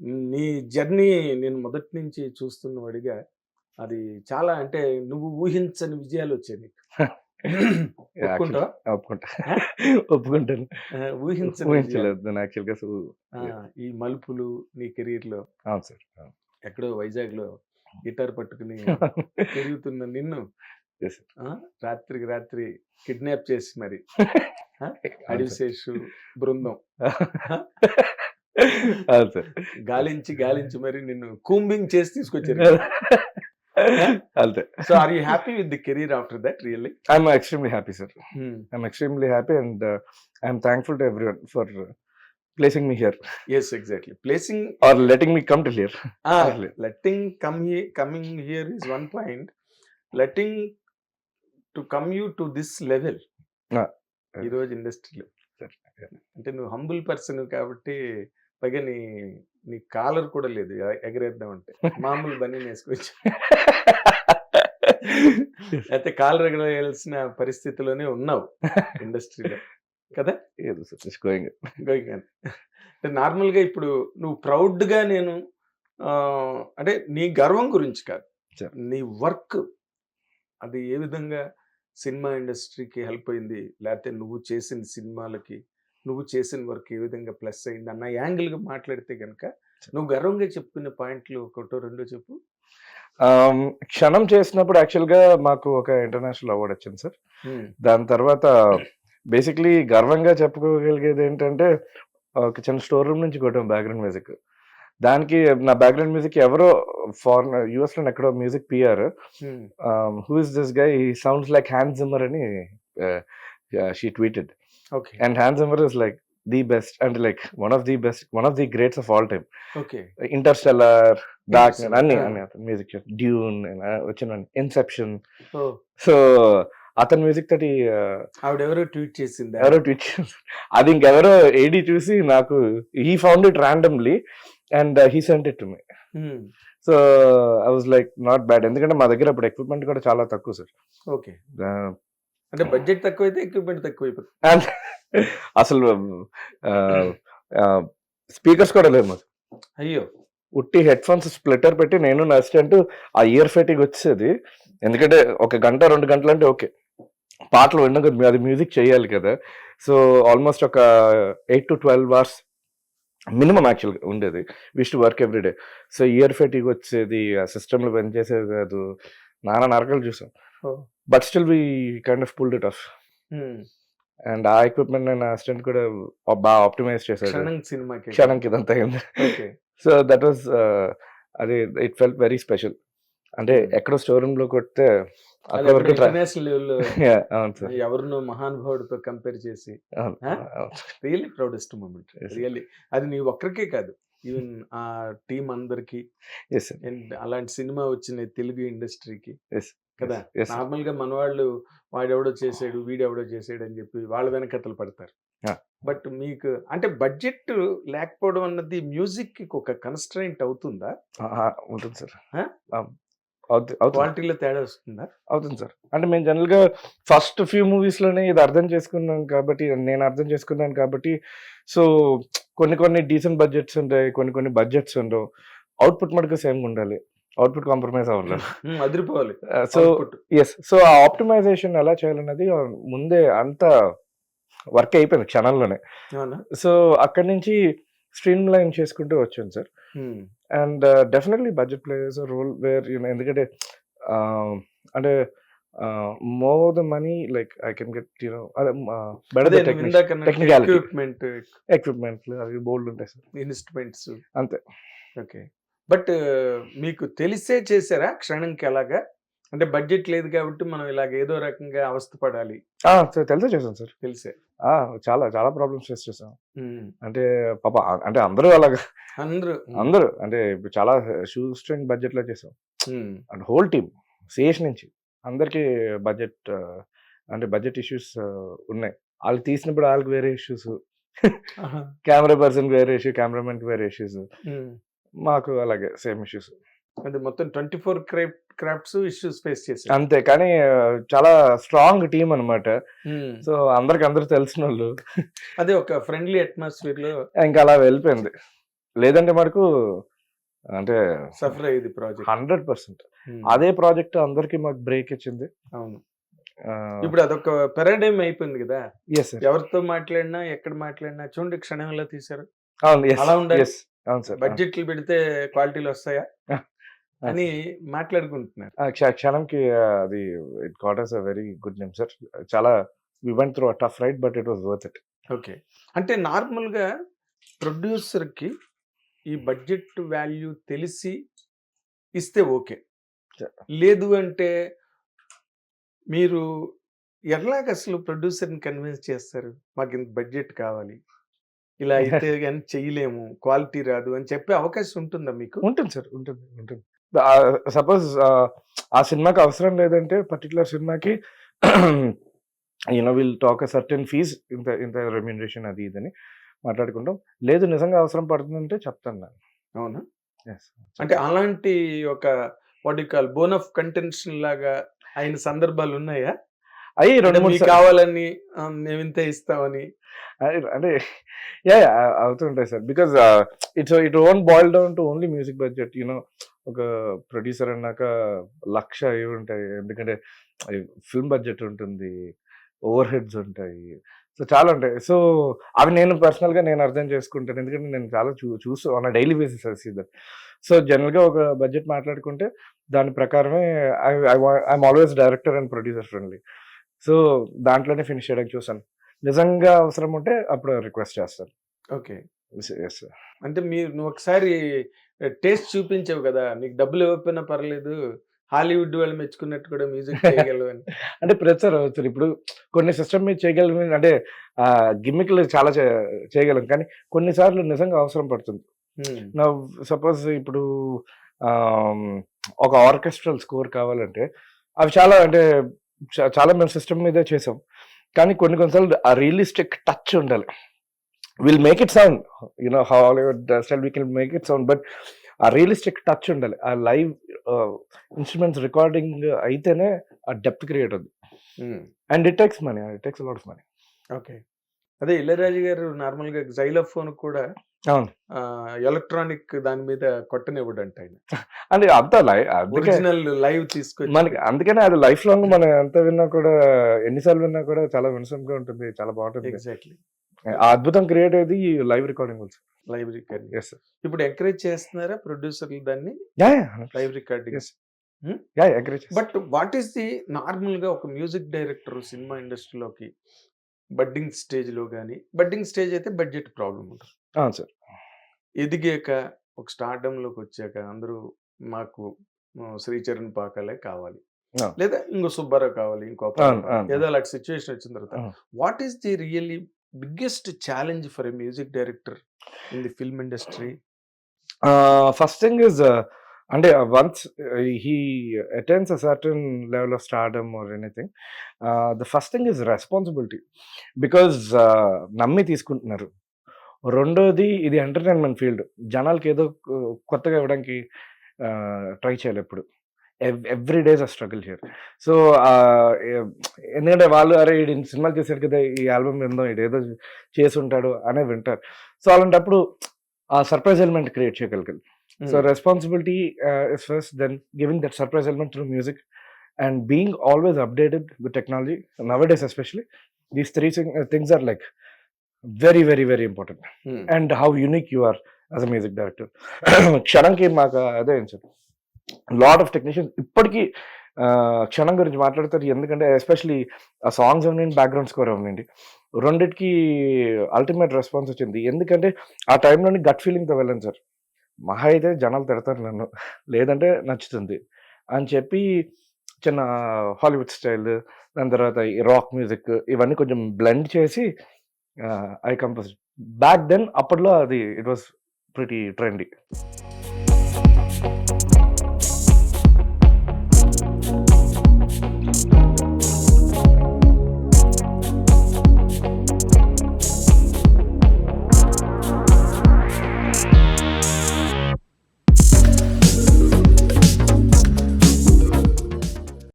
నీ జర్నీ నేను మొదటి నుంచి చూస్తున్నవాడిగా అది చాలా అంటే నువ్వు ఊహించని విజయాలు వచ్చాయి నీకు? ఒప్పుకుంటా. ఒప్పుకుంటాను. ఊహించలేదు యాక్చువల్గా ఈ మలుపులు నీ కెరీర్లో అవును సార్ ఎక్కడో వైజాగ్లో గిటార్ పట్టుకుని తిరుగుతున్న నిన్ను రాత్రికి రాత్రి కిడ్నాప్ చేసి మరి. అడివిశేషు బృందం. గాలించి గాలించి మరి నిన్ను కూంబింగ్ చేసి తీసుకొచ్చారు. అంతే. So are you happy with the career after that really I'm extremely happy sir I'm extremely happy and I'm thankful to everyone for placing me here yes exactly placing or letting me come to here. Letting come he coming here is one point letting to come you to this level. ఈరోజు ఇండస్ట్రీలో అంటే నువ్వు humble person కాబట్టి పైగా నీ నీ caller కూడా లేదు. ఎగరేద్దాం అంటే. మామూలు బన్నీ వేసుకొచ్చి. అయితే కాలర్ ఎగరేయాల్సిన పరిస్థితిలోనే ఉన్నావు ఇండస్ట్రీలో. కదా? ఏదో జస్ట్ గోయింగ్ గోయింగ్. అంటే నార్మల్గా ఇప్పుడు నువ్వు ప్రౌడ్గా నేను అంటే నీ గర్వం గురించి కాదు. నీ వర్క్ అది ఏ విధంగా సినిమా ఇండస్ట్రీకి హెల్ప్ అయింది. లేకపోతే నువ్వు చేసిన సినిమాలకి నువ్వు చేసిన వర్క్ ఏ విధంగా ప్లస్ అయింది అన్న యాంగిల్గా మాట్లాడితే కనుక నువ్వు గర్వంగా చెప్పుకునే పాయింట్లు ఒకటో రెండో చెప్పు. క్షణం చేసినప్పుడు యాక్చువల్గా మాకు ఒక ఇంటర్నేషనల్ అవార్డ్ వచ్చింది సార్. దాని తర్వాత బేసిక్లీ గర్వంగా చెప్పుకోగలిగేది ఏంటంటే ఒక చిన్న స్టోర్ రూమ్ నుంచి కొట్టాం బ్యాక్గ్రౌండ్ మ్యూజిక్. దానికి నా బ్యాక్గ్రౌండ్ మ్యూజిక్ ఎవరో ఫారెన్ యుఎస్లో ఎక్కడో music PR Hmm. Who is this guy sounds like Hans Zimmer అని she tweeted okay and Hans Zimmer is like the best and like one of the best one of the greats of all time Interstellar Dark అన్ని ah. అన్ని music Dune వచ్చిన Inception so అతని music తోటి uh, ఆవిడెవరో tweet చేసిందా? ఎవరో Twitch అది ఇంకెవరో ఏడి చూసి నాకు he found it randomly and he sent it to me. So I was like not bad ఎందుకంటే మా దగ్గర అప్పుడు ఎక్విప్మెంట్ కూడా చాలా తక్కువ సార్. ఓకే అంటే బడ్జెట్ తక్కువైతే ఎక్విప్మెంట్ అండ్ అసలు స్పీకర్స్ కూడా లేవు మాకు. అయ్యో. ఉట్టి హెడ్ ఫోన్స్ స్ప్లిటర్ పెట్టి నేను నా అసిస్టెంట్ ఆ ఇయర్ ఫెటిక్ వచ్చేది. ఎందుకంటే ఒక గంట రెండు గంటలు అంటే ఓకే. పాటలు విన్నాం కదా అది మ్యూజిక్ చేయాలి కదా. సో ఆల్మోస్ట్ ఒక eight to twelve hours minimum యాక్చువల్గా ఉండేది. Wish to work everyday so ear fatigue వచ్చేది ఆ సిస్టంలో పని చేసేది కాదు. నానా నరకలు చూసాం. But still we kind of pulled it off. And ఆ ఎక్విప్మెంట్ నేను అసిస్టెంట్ కూడా బాగా ఆప్టిమైజ్ చేశాడు. సినిమాకి క్షణంకి ఇదంతా అయింది. సో దట్ వాస్ అది ఇట్ ఫెల్ట్ వెరీ స్పెషల్ అంటే Hmm. ఎక్కడో స్టోర్ రూమ్లో కొడితే ఎవరినో మహానుభావుడితో కంపేర్ చేసి. Really proudest moment. రియల్లీ అది నీ ఒక్కరికే కాదు. ఈవెన్ ఆ టీం అందరికి. అలాంటి సినిమా వచ్చిన తెలుగు ఇండస్ట్రీకి. కదా. నార్మల్గా మన వాళ్ళు వాడెవడో చేసాడు వీడెవడో చేసాడు అని చెప్పి వాళ్ళ వెనకతలు పడతారు. బట్ మీకు అంటే బడ్జెట్ లేకపోవడం అన్నది మ్యూజిక్కి ఒక కన్స్ట్రైంట్ అవుతుందా? ఉంటుంది సార్ క్వాలిటీలో తేడా వస్తుందా? అవుతుంది సార్. అంటే మేము జనరల్గా ఫస్ట్ ఫ్యూ మూవీస్లోనే ఇది అర్థం చేసుకున్నాం కాబట్టి నేను అర్థం చేసుకున్నాను కాబట్టి సో కొన్ని కొన్ని డీసెంట్ బడ్జెట్స్ ఉంటాయి కొన్ని కొన్ని బడ్జెట్స్ ఉండవు. అవుట్పుట్ మటుకు సేమ్ ఉండాలి. అవుట్పుట్ కాంప్రమైజ్ అవ్వాలి అదిరిపోవాలి. సో. ఎస్ సో ఆ ఆప్టిమైజేషన్ ఎలా చేయాలన్నది ముందే అంత వర్క్ అయిపోయింది క్షణంలోనే. సో అక్కడి నుంచి స్ట్రీమ్ లైన్ చేసుకుంటూ వచ్చాను sir. And definitely budget players role where you know ఎందుకంటే uh, అంటే more the money like I can get you know అదే technicality. ఎక్విప్మెంట్ ఎక్విప్మెంట్ అవి బోల్డ్ ఉంటాయి సార్. ఇన్స్ట్రుమెంట్స్ అంతే. ఓకే. బట్ మీకు తెలిసే చేశారా క్షణంకి ఎలాగా అంటే బడ్జెట్ లేదు కాబట్టి మనం ఇలాగ ఏదో రకంగా అవస్థ పడాలి తెలిసే చేశాను సార్. తెలిసే. చాలా చాలా ప్రాబ్లమ్స్ ఫేస్ చేసాం. అంటే పాప అంటే అందరూ అలాగా అందరూ. అందరూ అంటే చాలా షూ స్ట్రింగ్ బడ్జెట్లో చేసాం. అండ్ హోల్ టీమ్ సిఎస్ నుంచి అందరికీ బడ్జెట్ అంటే బడ్జెట్ ఇష్యూస్ ఉన్నాయి. వాళ్ళు తీసినప్పుడు వాళ్ళకి వేరే ఇష్యూస్. కెమెరా పర్సన్ వేరే ఇష్యూ కెమెరామెన్ వేరే ఇష్యూస్. మాకు అలాగే సేమ్ ఇష్యూస్. అది మొత్తం twenty four craft crafts issues face చేశారు అంతే కానీ చాలా స్ట్రాంగ్ టీం అన్నమాట. ఉమ్. సో అందరికి అందరు తెలిసిన వాళ్ళు అదే ఒక ఫ్రెండ్లీ అట్మాస్ఫియర్లో ఇంకా అలా వెళ్ళిపోయింది. లేదంటే మనకు అంటే సఫర్ అయ్యేది ప్రాజెక్ట్. Hundred percent. అదే ప్రాజెక్ట్ అందరికి మాకు బ్రేక్ ఇచ్చింది. అవును. ఇప్పుడు అదొక పెరాడైమ్ అయిపోయింది కదా? ఎవరితో మాట్లాడినా ఎక్కడ మాట్లాడినా చూడండి క్షణంలో తీశారు. అవును అలా ఉండాలి. అవును సార్ బడ్జెట్లు పెడితే క్వాలిటీలు వస్తాయా? అని మాట్లాడుకుంటున్నారు. క్షణంకి అది it got us a very good name sir చాలా we went through a tough right but it was worth it okay. అంటే నార్మల్గా ప్రొడ్యూసర్కి ఈ బడ్జెట్ వాల్యూ తెలిసి ఇస్తే ఓకే. లేదు అంటే మీరు ఎలాగ అసలు ప్రొడ్యూసర్ని కన్విన్స్ చేస్తారు? మాకు ఇంత బడ్జెట్ కావాలి. ఇలా అయితే కానీ చెయ్యలేము క్వాలిటీ రాదు అని చెప్పే అవకాశం ఉంటుందా మీకు? ఉంటుంది సార్ ఉంటుంది ఉంటుంది. సపోజ్ ఆ సినిమాకి అవసరం లేదంటే పర్టికులర్ సినిమాకి you know will talk a certain fees ఇంత ఇంత రెమ్యూనరేషన్ అది ఇదని మాట్లాడుకుంటాం. లేదు నిజంగా అవసరం పడుతుందంటే చెప్తాను నేను. అవునా. అంటే అలాంటి ఒక what call bone of contention లాగా అయిన సందర్భాలు ఉన్నాయా? అయ్యి రెండు మూడు కావాలని మేము ఇంత ఇస్తామని. అంటే యా అవుతుంటాయి sir. Because it's it own boil down to only music budget you know ఒక ప్రొడ్యూసర్ అన్నాక లక్ష ఇవి ఉంటాయి. ఎందుకంటే ఫిల్మ్ బడ్జెట్ ఉంటుంది ఓవర్ హెడ్స్ ఉంటాయి. సో చాలా ఉంటాయి. సో అవి నేను పర్సనల్గా నేను అర్థం చేసుకుంటాను. ఎందుకంటే నేను చాలా చూ చూస్తూ ఆన్ డైలీ బేసిస్ అది సో జనరల్గా ఒక బడ్జెట్ మాట్లాడుకుంటే దాని ప్రకారమే I I'm always director and producer friendly so దాంట్లోనే ఫినిష్ చేయడానికి చూసాను. నిజంగా అవసరం ఉంటే అప్పుడు రిక్వెస్ట్ చేస్తాను. ఓకే. ఎస్ అంటే మీరు నువ్వు ఒకసారి టేస్ట్ చూపించావు కదా నీకు డబ్బులు ఇవ్వకపోయినా పర్లేదు హాలీవుడ్ వాళ్ళు మెచ్చుకున్నట్టు కూడా మ్యూజిక్ చేయగలవు అని. అంటే ప్రచారం అవుతుంది ఇప్పుడు కొన్ని సిస్టమ్ మీద చేయగలం అంటే గిమ్మిక్లు చాలా చే- చేయగలం. కానీ కొన్నిసార్లు నిజంగా అవసరం పడుతుంది. నా సపోజ్ ఇప్పుడు ఒక ఆర్కెస్ట్రల్ స్కోర్ కావాలంటే అవి చాలా అంటే చాలా మేము సిస్టమ్ మీదే చేసాం. కానీ కొన్ని కొన్నిసార్లు ఆ రియలిస్టిక్ టచ్ ఉండాలి. Will make it sound you know Hollywood style we can make it sound but ఆ రియలిస్టిక్ టచ్ ఉండాలి. ఆ లైవ్ ఇన్స్ట్రుమెంట్స్ రికార్డింగ్ అయితేనే ఆ డెప్త్ క్రియేట్ అవుతుంది. And it takes money it takes lot of money okay అదే ఇళయరాజు గారు నార్మల్గా xylophone కూడా అవును. ఎలక్ట్రానిక్ దాని మీద కొట్టనివ్వడంట ఆయన. అంటే అంతా ఒరిజినల్ లైవ్ తీసుకొచ్చి మనకి అందుకనే అది లైఫ్ లాంగ్ మనం ఎంత విన్నా కూడా ఎన్నిసార్లు విన్నా కూడా చాలా వినసంగా ఉంటుంది చాలా బాగుంటుంది. ఎగ్జాక్ట్లీ. ఆ అద్భుతం క్రియేట్ అయ్యేది live recording also live recording. Yes ఇప్పుడు ఎంకరేజ్ చేస్తున్నారా ప్రొడ్యూసర్లు దాన్ని? Live recording. But what is the నార్మల్గా ఒక మ్యూజిక్ డైరెక్టర్ సినిమా ఇండస్ట్రీలోకి బడ్డింగ్ స్టేజ్లో కానీ బడ్డింగ్ స్టేజ్ అయితే బడ్జెట్ ప్రాబ్లం ఉంటుంది. సార్. ఎదిగాక ఒక స్టార్డమ్లోకి వచ్చాక అందరూ మాకు శ్రీచరణ్ పాకాలే కావాలి. లేదా ఇంకో సుబ్బారావు కావాలి ఇంకో. ఏదో అలాంటి సిచ్యువేషన్ వచ్చిన తర్వాత. What is the really biggest challenge for a music director in the film industry? First thing is అంటే once he attends a certain level of stardom or anything the first thing is responsibility because నమ్మి తీసుకుంటున్నారు. రెండోది ఇది entertainment field జనాలకి ఏదో కొత్తగా ఇవ్వడానికి uh, try చేయాలి ఎప్పుడు. ఎవ్రీ డేస్ ఆ స్ట్రగుల్ చేయరు సో ఎందుకంటే వాళ్ళు అరే ఈ సినిమాలు చేశారు కదా ఈ ఆల్బమ్ ఏందో ఇది ఏదో చేసి ఉంటాడు అనే వింటారు. సో అలాంటప్పుడు ఆ సర్ప్రైజ్ ఎలిమెంట్ క్రియేట్ చేయగలగాలి. So responsibility is first then giving that surprise element through music and being always updated with technology nowadays especially these three things are like very very very important and how unique you are as a music director క్షణంకి మాకు అదే sir lot of technicians ఇప్పటికీ క్షణం గురించి మాట్లాడతారు. ఎందుకంటే especially ఆ songs అవనండి బ్యాక్గ్రౌండ్ స్కోర్ అవనండి రెండిటికి అల్టిమేట్ రెస్పాన్స్ వచ్చింది. ఎందుకంటే ఆ టైంలోని గట్ ఫీలింగ్తో వెళ్ళాను సార్. మహా అయితే జనాలు తిడతారు నన్ను. లేదంటే నచ్చుతుంది. అని చెప్పి చిన్న హాలీవుడ్ స్టైల్ దాని తర్వాత ఈ రాక్ మ్యూజిక్ ఇవన్నీ కొంచెం బ్లెండ్ చేసి ఐ కంపోజ్. బ్యాక్ దెన్ అప్పట్లో అది ఇట్ వాస్ ప్రిటీ ట్రెండీ.